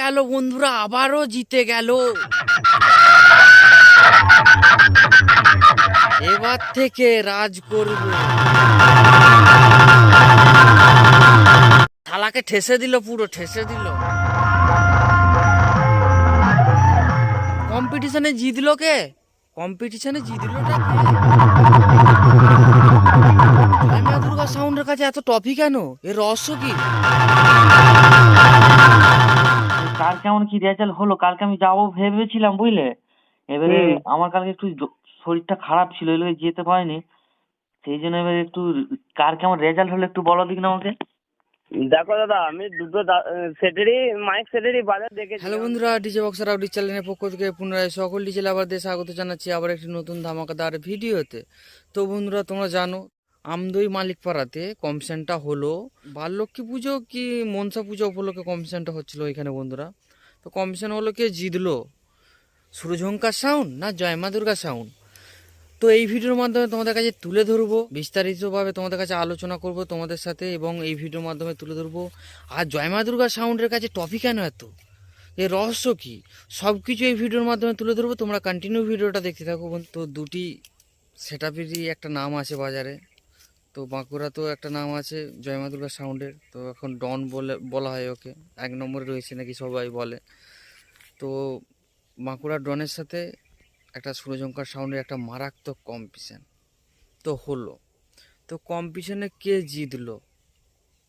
গেল, বন্ধুরা আবারও জিতে গেল। এবার থেকে রাজ করব। থালাকে ঠেসে দিল পুরো, ঠেসে দিল। কম্পিটিশনে জিতলো কে? কম্পিটিশনে জিতলোটা কে? দুর্গা সাউন্ডের কাছে এত টপি কেন? এর রহস্য কি? কেমন কি রেজাল্ট হলো? কালকে আমি যাব ভেবেছিলাম বুঝলে? এবারে আমার কালকে একটু শরীরটা খারাপ ছিল এগুলো যেতে পারিনি। সেই জন্য এবার একটু কার কেমন রেজাল্ট হলো একটু বলো দিক না আমাকে। দেখো দাদা আমি দুটো সেটেরই মাইক সেটেরই বাজার দেখেছি হ্যালো বন্ধুরা ডিজে বক্সার আউডি চ্যানেলের পক্ষ থেকে পুনরায় সকল ডিজে লাভারদের স্বাগত জানাচ্ছি আবার একটি নতুন ধামাকাদার ভিডিওতে। তো বন্ধুরা তোমরা জানো আমদই মালিকপাড়াতে কম্পিটিশনটা হলো। বাললক্ষ্মী পুজো কি মনসা পুজো উপলক্ষে কম্পিটিশনটা হচ্ছিল এখানে বন্ধুরা? তো কম্পিটিশন হলো কে জিতলো? সুরঝঙ্কার সাউন্ড না জয়মা দুর্গা সাউন্ড তো এই ভিডিওর মাধ্যমে তোমাদের কাছে তুলে ধরবো, বিস্তারিতভাবে তোমাদের কাছে আলোচনা করব তোমাদের সাথে এবং এই ভিডিওর মাধ্যমে তুলে ধরবো। আর জয়মা দুর্গা সাউন্ডের কাছে টপি কেন এত? এর রহস্য কী? সব কিছু এই ভিডিওর মাধ্যমে তুলে ধরবো, তোমরা কন্টিনিউ ভিডিওটা দেখতে থাকো তো দুটি সেট একটা নাম আছে বাজারে। তো বাঁকুড়া তো একটা নাম আছে জয়মা দুর্গা সাউন্ডের। তো এখন ডন বলে, বলা হয় ওকে। এক নম্বরে রয়েছে নাকি সবাই বলে। তো বাঁকুড়া ডনের সাথে একটা সুরজঙ্কার সাউন্ডের একটা মারাত্মক কম্পিটিশান তো হলো। তো কম্পিটিশনে কে জিতলো?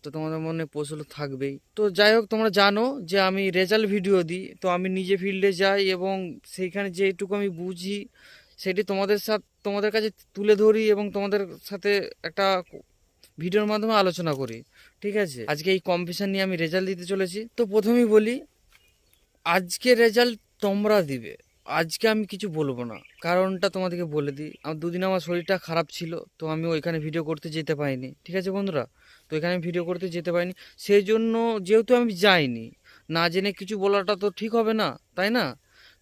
তো তোমাদের মনে প্রশ্ন থাকবেই। তো যাই হোক, তোমরা জানো যে আমি রেজাল্ট ভিডিও দিই। তো আমি নিজে ফিল্ডে যাই এবং সেইখানে যেটুকু আমি বুঝি সেটি তোমাদের সাথে, তোমাদের কাছে তুলে ধরি এবং তোমাদের সাথে একটা ভিডিওর মাধ্যমে আলোচনা করি। ঠিক আছে? আজকে এই কম্পিটিশন নিয়ে আমি রেজাল্ট দিতে চলেছি। তো প্রথমেই বলি, আজকে রেজাল্ট তোমরা দিবে। আজকে আমি কিছু বলব না। কারণটা তোমাদেরকে বলে দিই। আমার দুদিন আমার শরীরটা খারাপ ছিল, তো আমি ওইখানে ভিডিও করতে যেতে পারিনি। ঠিক আছে বন্ধুরা? তো এখানে ভিডিও করতে যেতে পারিনি। সেই জন্য যেহেতু আমি যাইনি, না জেনে কিছু বলাটা তো ঠিক হবে না, তাই না?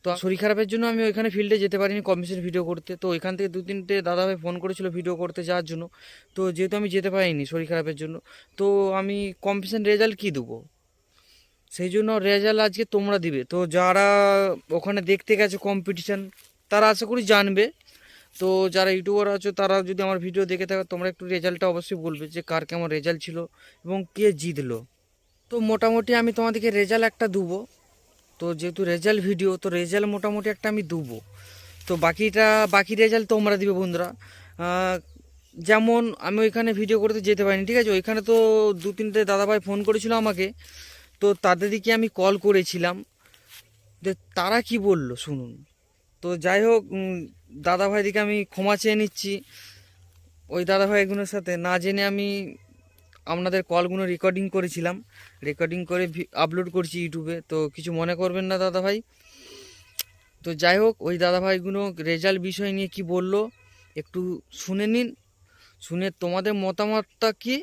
তো শরীর খারাপের জন্য আমি ওইখানে ফিল্ডে যেতে পারিনি কম্পিটিশন ভিডিও করতে। তো ওইখান থেকে দু তিনটে দাদাভাই ফোন করেছিল ভিডিও করতে যাওয়ার জন্য। তো যেহেতু আমি যেতে পারিনি শরীর খারাপের জন্য, তো আমি কম্পিটিশন রেজাল্ট কী দেবো? সেই জন্য রেজাল্ট আজকে তোমরা দিবে। তো যারা ওখানে দেখতে গেছে কম্পিটিশান তারা আশা করি জানবে। তো যারা ইউটিউবার আছো, তারা যদি আমার ভিডিও দেখে থাকো, তোমরা একটু রেজাল্টটা অবশ্যই বলবে যে কার কেমন রেজাল্ট ছিল এবং কে জিতলো। তো মোটামুটি আমি তোমাদেরকে রেজাল্ট একটা দেবো। তো যেহেতু রেজাল্ট ভিডিও, তো রেজাল্ট মোটামুটি একটা আমি দেবো। তো বাকিটা, বাকি রেজাল্ট তোমরা দিবে বন্ধুরা। যেমন আমি ওইখানে ভিডিও করতে যেতে পারিনি, ঠিক আছে? ওইখানে তো দু, তিনটে দাদাভাই ফোন করেছিল আমাকে। তো তাদেরকে আমি কল করেছিলাম। যে তারা কি বলল, শুনুন। তো যাই হোক দাদাভাইদিকে আমি ক্ষমা চেয়ে নিচ্ছি। ওই দাদাভাইগুলোর সাথে, না জেনে আমি আপনাদের কলগুলো রেকর্ডিং করেছিলাম। রেকর্ডিং করে আপলোড করছি ইউটিউবে। তো কিছু মনে করবেন না দাদাভাই? তো যাই হোক, ওই দাদাভাইগুলো রেজাল্ট বিষয় নিয়ে কি বলল, একটু শুনে নিন। শুনে তোমাদের মতামতটা কি?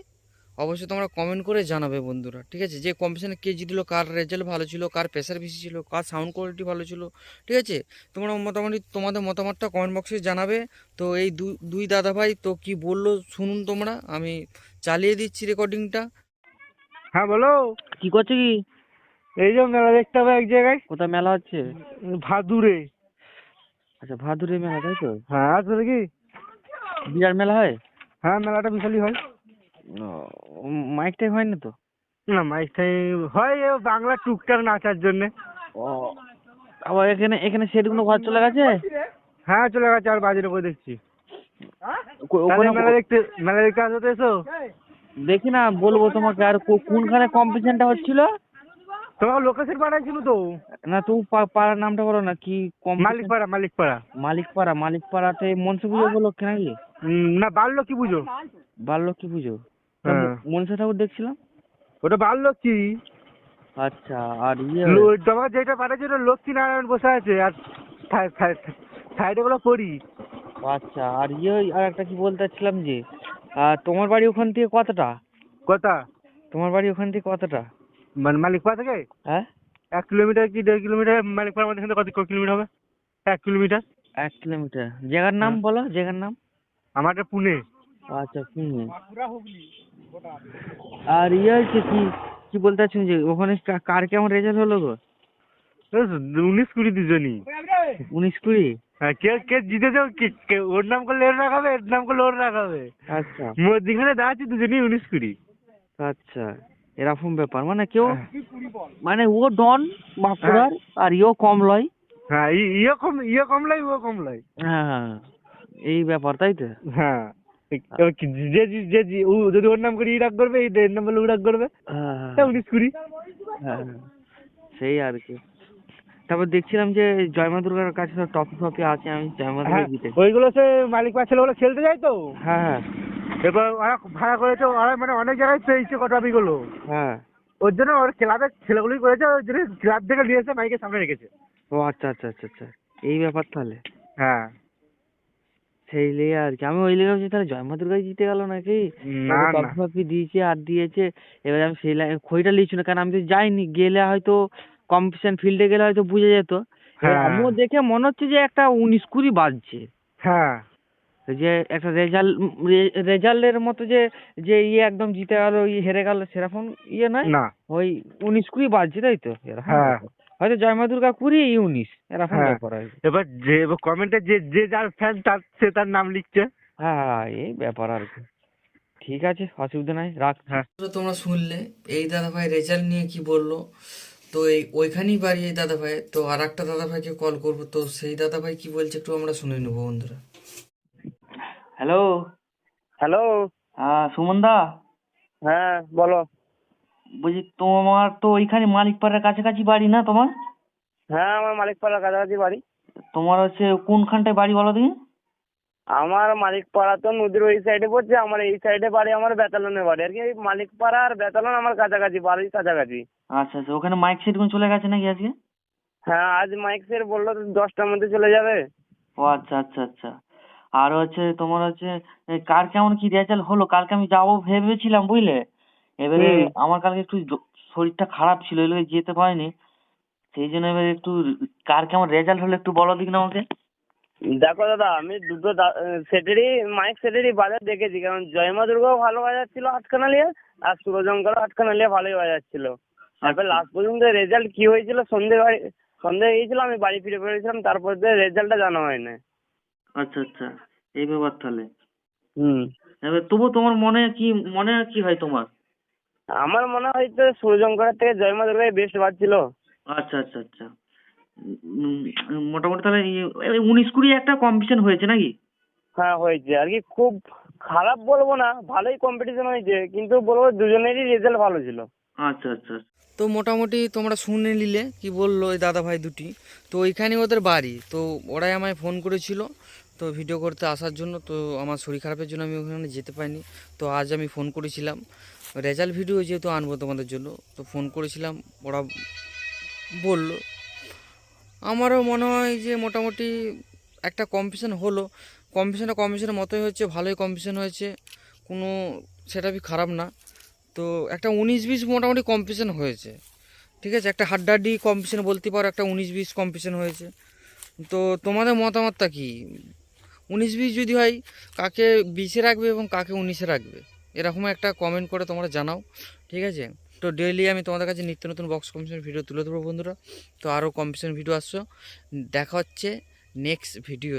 অবশ্যই তোমরা কমেন্ট করে জানাবে বন্ধুরা, ঠিক আছে? যে কম্পিটিশনে কে জিতলো, কার রেজাল্ট ভালো ছিল, কার প্রেশার বেশি ছিল, কার সাউন্ড কোয়ালিটি ভালো ছিল, ঠিক আছে? তোমরা মোটামুটি তোমাদের মতামতটা কমেন্ট বক্সে জানাবে। তো এই দুই দাদা ভাই তো কি বলল, শুনুন তোমরা। আমি চালিয়ে দিচ্ছি রেকর্ডিংটা হ্যাঁ বলো। কি করছ কি? এই যে মেলা দেখতে হবে এক জায়গায়। কোথায় মেলা হচ্ছে? ভাদুরে আচ্ছা ভাদুরে মেলা তাই তো? হ্যাঁ আসবে কি বিরাট মেলা হয়? হ্যাঁ মেলাটা বিশালই হয়। মাইক টাইক হয় না তো? না মাইকটাই হয় এ বাংলা টুকটাক নাচার জন্য। ও আবার এখানে এখানে সেটগুলো ঘর চলে গেছে? হ্যাঁ চলে গেছে আর বাজের উপর দেখছি। মেলা দেখতে মেলা দেখতে আসো তো এসো? দেখি না বলব তোমাকে আর কোনখানে কম্পিটিশনটা হচ্ছিল? তোমার লোকেশন পাঠাইছিল তো। না তুমি পাড়ার নামটা বলো না কি competition? মালিকপাড়া মালিকপাড়া। মালিকপাড়া মালিকপাড়াতে মনসা পুজো উপলক্ষে নাকি? উম, না বাললক্ষ্মী পুজো। বাললক্ষ্মী পুজো। হ্যাঁ। মনসা ঠাকুর দেখছিলাম? ওটা বাললক্ষ্মী আচ্ছা আর ইয়ে লো- তোমার যেটা পাঠাইছে ওটা লক্ষ্মী নারায়ণ বসে আছে আর সাইডে গুলো করি আচ্ছা আর ইয়ে আর একটা কি বলতে চাচ্ছিলাম যে তোমার বাড়ি ওখান থেকে কতটা? কথা তোমার বাড়ি ওখান থেকে কতটা? মানে মালিকপাড়া থেকে? হ্যাঁ? এক কিলোমিটার কি দেড় কিলোমিটার? মালিকপাড়া আমাদের এখান থেকে কত কিলোমিটার হবে? এক কিলোমিটার? এক কিলোমিটার। জায়গার নাম হ্যাঁ। বলো জায়গার নাম। আমারটা পুনে। আচ্ছা পুনে। আর ইয়ে হচ্ছে কি কি কি বলতে চাচ্ছেন যে ওখানে কার কেমন রেজাল্ট হলো গো? উনিশ কুড়ি দুজনই। উনিশ কুড়ি? হ্যাঁ কে কে জিতেছে কে- কে ওর নাম করলে এর রাখাবে এর নাম করলে ওর রাখাবে আচ্ছা। মধ্যিখানে দাঁড়াচ্ছি দুজনই উনিশ কুড়ি। আচ্ছা এরকম ব্যাপার। মানে কেউ মানে ও ডন বাঁকুড়ার আর ইও কম লয়। হ্যাঁ ই- ইয়ে কম ইয়ে কমলাই ও কমলাই হ্যাঁ এই ব্যাপার তাই তো? হ্যাঁ। এবার কি যে যে- যে যে- ও যদি ওর নাম করে ই রাগ করবে এই এর নাম বলে ও রাগ করবে হ্যাঁ তা উনিশ কুড়ি। হ্যাঁ। সেই আর কি। তারপর দেখছিলাম যে জয়মা দুর্গার কাছে তো টপি ফপি আছে আমি জয়মা দুর্গা হ্যাঁ জিতে ওইগুলো সে মালিক পা ছেলেগুলো খেলতে যায় তো? হ্যাঁ হ্যাঁ। এবার ওরা ভাড়া করেছে ওরা মানে অনেক জায়গায় পেয়েছে কটাপিগুলো হ্যাঁ। ওর জন্য ওর ক্লাবের ছেলেগুলোই করেছে ওর জন্য ক্লাব থেকে নিয়ে এসে মাইকের সামনে রেখেছে। ও আচ্ছা আচ্ছা আচ্ছা আচ্ছা। এই ব্যাপার তাহলে? হ্যাঁ। সেই লেগে আর কি। আমি ওই লেগে ভাবছি তাহলে জয়মা দুর্গাই জিতে গেল নাকি? না না। টপি ফপি দিয়েছে আর দিয়েছে। এবার আমি সেই লাই- খইটা লিখছি না কারণ আমি তো যাইনি গেলে হয়তো কম্পিটিশন ফিল্ডে গেলে হয়তো বুঝে যেত। হ্যাঁ। আমিও দেখে মনে হচ্ছে যে একটা উনিশ কুড়ি বাজছে। হ্যাঁ। যে একটা রেজাল্ট রেজাল্টের মতো যে যে ইয়ে একদম জিতে গেল ইয়ে হেরে গেল সেরকম ইয়ে নয়? না। ওই উনিশ কুড়ি বাজছে তাই তো? হ্যাঁ। হয়তো জয়মা দুর্গা কুড়ি এই উনিশ এরকম হ্যাঁ। ব্যাপার। এবার যে এবার কমেন্টে যে যে যার ফ্যান তার সে তার নাম লিখছে। হ্যাঁ হ্যাঁ, এই ব্যাপার আর কি। ঠিক আছে অসুবিধা নাই রাখ। হ্যাঁ। তোমরা শুনলে এই দাদা ভাই রেজাল্ট নিয়ে কি বলল? তো এই ওইখানেই বাড়ি এই দাদা ভাই তো আর একটা দাদা ভাইকে কল করব। তো সেই দাদা ভাই কি বলছে একটু আমরা শুনে নেব বন্ধুরা। হ্যালো হ্যালো হ্যাঁ সুমন দা? হ্যাঁ বলো। বলছি তোমার তো ওইখানে মালিকপাড়ার কাছাকাছি বাড়ি না তোমার? হ্যাঁ আমার মালিকপাড়ার কাছাকাছি বাড়ি। তোমার হচ্ছে কোনখানটায় বাড়ি বলো দেখি? আমার মালিকপাড়া তো নদীর ওই সাইডে পড়ছে আমার এই সাইডে বাড়ি আমার বেতালনের বাড়ি। আর কি এই মালিকপাড়া আর বেতালন আমার কাছাকাছি বাড়ির কাছাকাছি। আচ্ছা আচ্ছা ওখানে মাইক সেট সেটগুলো চলে গেছে নাকি আজকে? হ্যাঁ আজ মাইক সেট বলল দশটার মধ্যে চলে যাবে। ও আচ্ছা আচ্ছা আচ্ছা। আর হচ্ছে তোমার হচ্ছে কার কেমন কি রেজাল্ট হলো? কালকে আমি যাব ভেবেছিলাম বুঝলে? এবারে আমার কালকে একটু শরীরটা খারাপ ছিল এগুলো যেতে পারিনি। সেই জন্য এবার একটু কার কেমন রেজাল্ট হলো একটু বলো দিক না আমাকে। দেখো দাদা আমি দুটো সেটেরই মাইক সেটেরই বাজার দেখেছি। কারণ জয়মা দুর্গাও ভালো বাজাচ্ছিল আটখানা নিয়ে আর সুরজঙ্করও আটখানা নিয়ে ভালোই বাজাচ্ছিল। তারপর আচ্ছা। লাস্ট পর্যন্ত রেজাল্ট কি হয়েছিল? সন্ধে বাড়ি সন্ধে গিয়েছিলাম আমি বাড়ি ফিরে পড়েছিলাম তারপর দিয়ে রেজাল্টটা জানা হয় না আচ্ছা আচ্ছা। এই ব্যাপার তাহলে। হুম। এবার তবু তোমার মনে কি মনে কি হয় তোমার? আমার মনে হয় তো সুরজঙ্করের থেকে জয়মা দুর্গাই বেস্ট বাজছিল আচ্ছা আচ্ছা আচ্ছা। মোটামুটি তাহলে ইয়ে- এই উনিশ কুড়ি একটা কম্পিটিশন হয়েছে নাকি? হ্যাঁ হয়েছে। আর কি খুব খারাপ বলব না ভালোই কম্পিটিশন হয়েছে কিন্তু বলব দুজনেরই রেজাল্ট ভালো ছিল। আচ্ছা আচ্ছা তো মোটামুটি তোমরা শুনে নিলে কি বলল এই দাদা ভাই দুটি। তো ওইখানে ওদের বাড়ি তো ওরাই আমায় ফোন করেছিল তো ভিডিও করতে আসার জন্য তো আমার শরীর খারাপের জন্য আমি ওখানে যেতে পারিনি। তো আজ আমি ফোন করেছিলাম। রেজাল্ট ভিডিও যেহেতু আনব তোমাদের জন্য তো ফোন করেছিলাম ওরা বলল আমারও মনে হয় যে মোটামুটি একটা কম্পিটিশন হলো। কম্পিটিশনটা কম্পিটিশনের মতোই হচ্ছে, ভালোই কম্পিটিশন হয়েছে। কোনো সেটা খারাপ না। তো একটা উনিশ বিশ মোটামুটি কম্পিটিশন হয়েছে। ঠিক আছে? একটা হাড্ডাহাড্ডি কম্পিটিশন বলতে পারো, একটা উনিশ বিশ কম্পিটিশন হয়েছে। তো তোমাদের মতামতটা কি? উনিশ বিশ যদি হয়, কাকে বিশে রাখবে এবং কাকে উনিশে রাখবে? এরকম একটা কমেন্ট করে তোমরা জানাও। ঠিক আছে? তো ডেইলি আমি তোমাদের কাছে নিত্য নতুন বক্স কম্পিটিশন ভিডিও তুলে ধরবো বন্ধুরা। তো আরও কম্পিটিশন ভিডিও আসছো। দেখা হচ্ছে নেক্সট ভিডিও